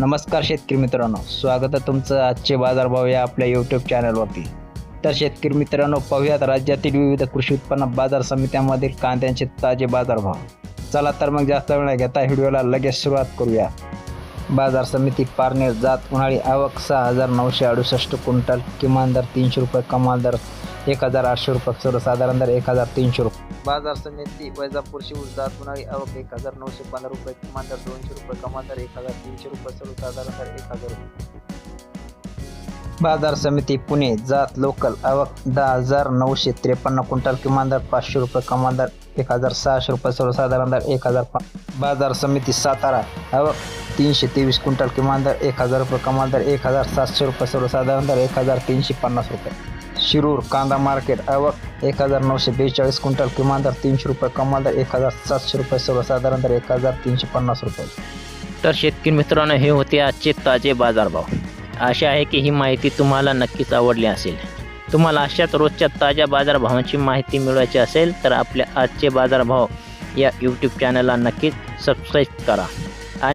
नमस्कार शेतकरी मित्रांनो. स्वागत आहे तुमचं आजचे बाजारभाव या आपल्या यूट्यूब चॅनलवरती तर शेतकरी मित्रांनो पाहूयात राज्यातील विविध कृषी उत्पन्न बाजार समित्यांमधील कांद्यांचे ताजे बाजारभाव. चला तर मग जास्त वेळ घेता व्हिडिओला लगेच सुरुवात करूया. बाजार समिती पारनेर जात उन्हाळी आवक सहा हजार नऊशे अडुसष्ट क्विंटल किमान दर तीनशे रुपये कमाल दर एक हजार आठशे रुपये सर्वसाधारण दर एक हजार तीनशे रुपये. बाजार समिती वैजापूर शिवूर जात उन्हाळी आवक एक हजार नऊशे पंधरा रुपये किमान दर दोनशे रुपये कमाल दर एक हजार तीनशे रुपये सर्वसाधारण दर एक हजार रुपये. बाजार समिती पुणे जात लोकल आवक दहा हजार नऊशे त्रेपन्न क्विंटल किमान दर पाचशे रुपये कमाल दर एक हजार सहाशे रुपये सर्वसाधारण दर एक हजार बाजार समिती सातारा आवक तीनशे तेवीस क्विंटल किमान दर एक हजार रुपये कमाल दर एक हजार सातशे रुपये सर्वसाधारण दर एक हजार तीनशे पन्नास रुपये. शिरूर कांदा मार्केट आवक एक हजार नऊशे बेचाळीस क्विंटल किमान दर तीनशे रुपये कमाल दर एक हजार सातशे रुपये सर्वसाधारण दर एक हजार तीनशे पन्नास रुपये. तर शेतकरी मित्रांनो हे होते आजचे ताजे बाजारभाव. आशा आहे की ही माहिती तुम्हाला नक्कीच आवडली असेल. तुम्हाला अशाच रोजच्या ताज्या बाजारभावांची माहिती मिळवायची असेल तर आपल्या आजचे बाजारभाव या यूट्यूब चॅनलला नक्कीच सबस्क्राईब करा.